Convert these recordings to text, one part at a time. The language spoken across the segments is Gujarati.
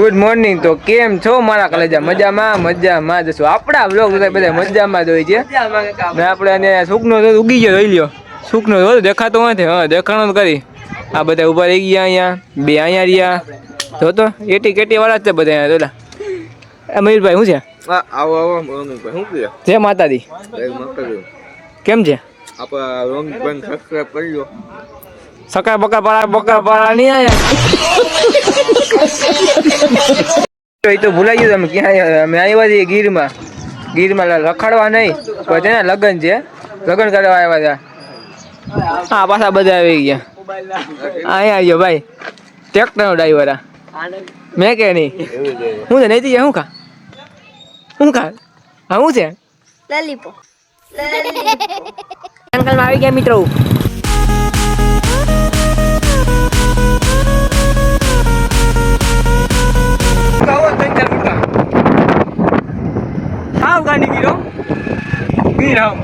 ગુડ મોર્નિંગ તો કેમ છો? મારા કલેજા મજામાં મજામાં જશું આપણા બ્લોગ બધા મજામાં જ હોય છે. ને આપણે અને સુખનો તો ઉગી ગયો જોઈ લ્યો. સુખનો ધોધ દેખાતો નથી. હા દેખાણો તો કરી આ બધા ઊભા રહી ગયા અહીંયા. બે અહીંયા રહ્યા. જો તો એટી કેટી વાળા જ છે બધા અહીંયા જોલા મયુરભાઈ શું છે? આવો આવો શું જય માતાજી. કેમ છે? આપણે પણ સબસ્ક્રાઈબ કરી લો સકા બકા પાડા બકા પાડા નહીં આયા તો એ તો ભૂલાઈ ગયું તમે ક્યાં અમે આવ્યા છીએ ગીરમાં. ગીરમાં રખડવા નહીં. પણ તેના લગ્ન છે. લગ્ન કરવા આવ્યા હતા. હા પાછા બધા આવી ગયા. અહીંયા આવ્યો ભાઈ. ટ્રેક્ટરનો ડ્રાઈવર આ. મેં કે નહીં? હું નહીં શું ખા? શું ખા? હા શું છે? લલીપો. અંકલમાં આવી ગયા મિત્રો. હાવ ગાડી ગીરો ગીર હાવ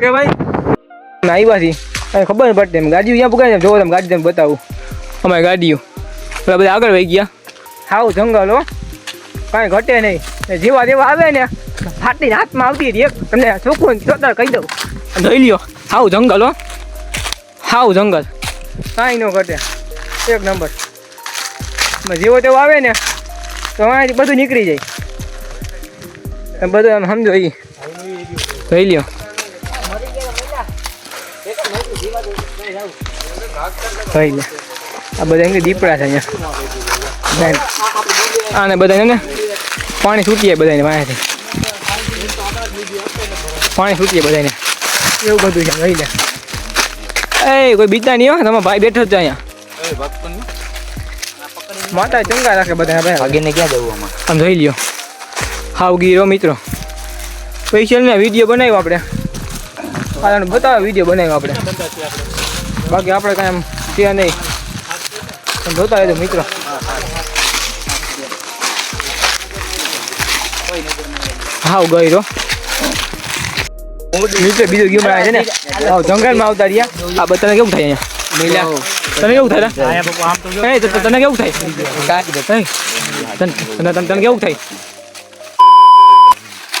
કે ભાઈ આવ્યા છીએ. અને ખબર નહીં પડતી. ગાડીઓ અહીંયા પુગાય જોવો તમે ગાડી તમે બતાવું. અમારી ગાડીઓ. પેલા બધા આગળ વહી ગયા. હાવ જંગલ હો. કાંઈ ઘટે નહીં. ને જેવા જેવા આવે ને ફાટી હાથમાં આવતી હતી એક. તમને ચોખ્ખું ચોતર કહી દઉં. જોઈ લ્યો. હાવ જંગલ હો. હાવ જંગલ. કાંઈ ન ઘટે. એક નંબર. જેવો તેવો આવે ને તો અહીંયાથી બધું નીકળી જાય. બધું એમ સમજો એ કહી લ્યો. કહી લે. આ બધા એમ કે દીપડા છે અહીંયા. આને બધાને ને પાણી છૂટીએ બધાને વાંહેથી પાણી છૂટીએ બધાને. એવું બધું છે લઈ લે. એ કોઈ બીજા નહીં હોય તમે ભાઈ બેઠો જ છે અહીંયા. માતા ચંગા રાખે બધા ભાઈ. આગળને ક્યાં જવું આમાં? આમ જોઈ લ્યો. હાવ ગીરો મિત્રો. સ્પેશિયલ ને વીડિયો બનાવ્યો આપણે. કારણ બતાવો વીડિયો બનાવ્યો આપણે. બાકી આપણે કાંઈ એમ છે નહીં. પણ જોતા રહેજો મિત્રો. હાવ ગઈરો મિત્રો બીજો ગેમ આવે છે ને. જંગલમાં આવતા રહ્યા. આ બધાને કેવું થાય અહીંયા? તને કેવું થાય તને કેવું થાય? તને તને- કેવું થાય?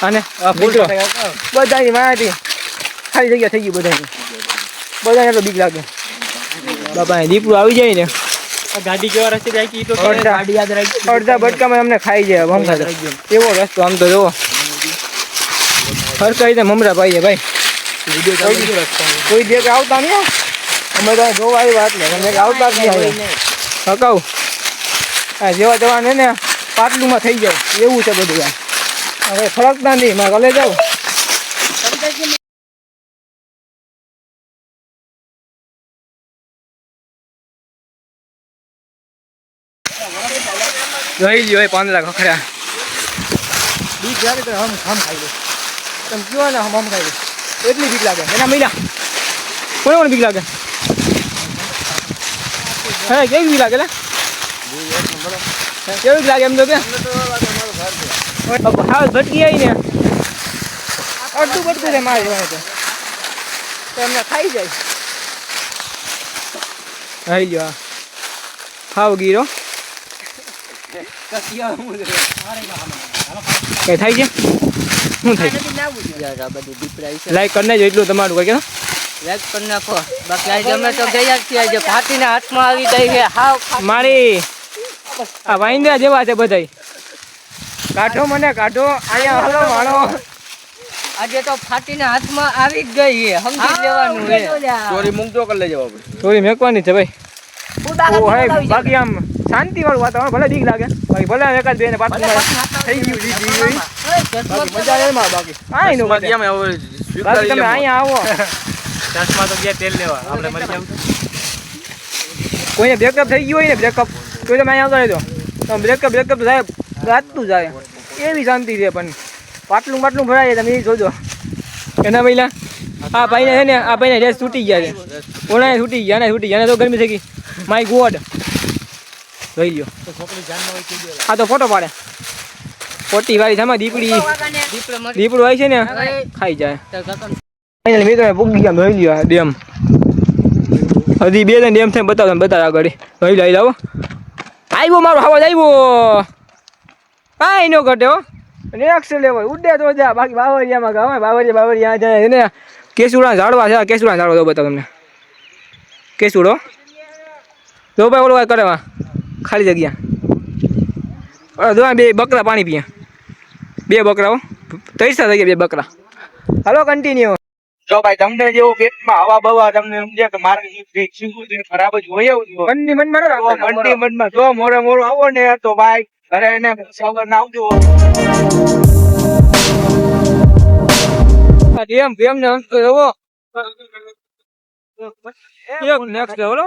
અને મિત્રો બધાની મારાથી ખાલી જગ્યા થઈ ગઈ બધાની. બધાને તો બીક લાગે. બાપા દીપડું આવી જાય ને. ગાડી કેવા રસ્તે જાય કે ઈ તો અડધા અડધા બટકામાં અમને ખાઈ જાય ભમતા એવો રસ્તો આમ તો જોવો. હરકાઈ રીતે મમરા ભાઈ. ભાઈ કોઈ દેખ આવતા નહીં અમે તો જોવા આવ્યા એટલે અમે આવતા જ નહીં હકાવ. આ જેવા જવાને ને પાટલુંમાં થઈ જાવ એવું છે બધું આ હવે ફરકતા નહીં મારે ગલે જાઉં. રહી ગયો પાંદડા ખખડા બી લાગે હમ હમ ખાઈ લે. તમે કયો ને હમ ખાઈ એટલી બીક લાગે એના મહિના કોને કોને બીક લાગે હે કેવી બીક લાગે કેવી બીક લાગે એમ તો કે હાલ ભટકી આવી ને અડધું બધું છે મારે જોવાનું તો એમને ખાઈ જાય આવી ગયો. હાવ ગીરો કઈ થાય છે શું થાય? લાઈક કરી નાખજો એટલું તમારું કઈ લાઈક કરી નાખો. બાકી આજે અમે તો ગયા જ છીએ. ફાટીના હાથમાં આવી ગઈ છે. હાવ મારી આ વાઈંદા જેવા છે બધાય. કાઢો મને કાઢો. અહીંયા હાલો માણો. આજે તો ફાટીના હાથમાં આવી જ ગઈ છે. સમજી લેવાનું છે. ચોરી મૂકજો કરી લેજો આપણે ચોરી મેકવાની છે ભાઈ. બાકી આમ શાંતિ વાળું વાતાવરણ ભલે બીક લાગે. બાકી ભલે એકાદ બે ને પાછું થઈ ગયું મજા એમાં બાકી? આયનું બાકી અમે હવે સ્વીકારી તમે અહીંયા આવો. ચશ્મા તો ગયા તેલ લેવા. આપણે મરી જાવ કોઈને બ્રેકઅપ થઈ ગયું હોય ને બ્રેકઅપ તો તમે અહીંયા આવતા રહેજો. તમે બ્રેકઅપ બ્રેકઅપ સાહેબ ગાતું જાય એવી શાંતિ છે પણ. પાટલું પાટલું ભરાય તમે એ જોજો. એના પહેલા આ ભાઈને છે ને આ ભાઈને રેસ તૂટી ગયા છે. ઓણાએ તૂટી ગયા ને તૂટી ગયા તો ગરમી થઈ ગઈ. માય ગોડ જોઈ લ્યો. આ તો ફોટો પાડે. ફોટી વાળી થામાં દીપડી. દીપડું હોય છે ને ખાઈ જાય. ફાઇનલ મિત્રો પૂગી ગયા ભાઈ લ્યો ડેમ. હજી બે ત્રણ ડેમ થઈને બતાવો તમે બતાવો આગળ. જોઈ લઈ લાવો આવ્યો મારો હવા આવ્યો. કાંઈ ન ઘટે હો. નેક્સ્ટ લેવલ ઉડે તો જા. બાકી બાવરિયામાં ગાવ બાવરિયા બાવરિયા જાય એને કેસુડા ઝાડવા છે કેસુડા ઝાડવા દો બતાવો તમને. કેસુડો. જો ભાઈ ઓલો કરે ખાલી જગ્યા. અરે બે બકરા પાણી પીએ. બે બકરાઓ પૈસા થઈ ગયા બે બકરા. હાલો કન્ટિન્યુ જો ભાઈ તમને જેવું પેટમાં હવા બવા તમને સમજે કે મારે ખરાબ જ હોય એવું. મનની મનમાં. મંડી મંડમાં જો મોરે મોરો આવો ને તો ભાઈ ઘરે એને સવાર ના આવજો. એમ એમ ને અંત એવો નેક્સ્ટ લેવલ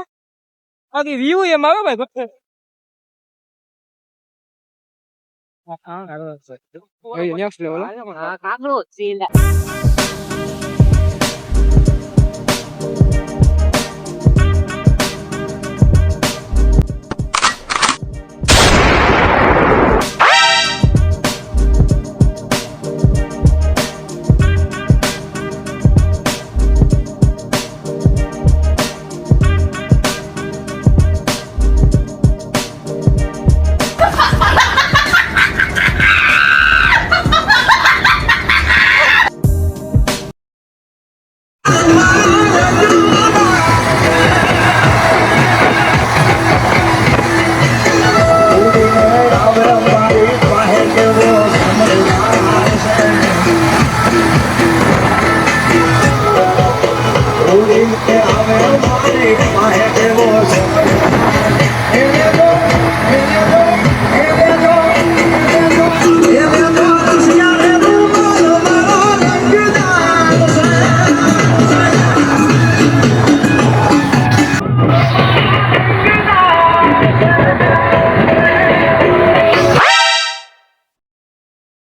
બાકી વ્યૂ એમ આવે ભાઈ ફક્ત નેક્સ્ટ આવે મારી પાસે દેવો સમય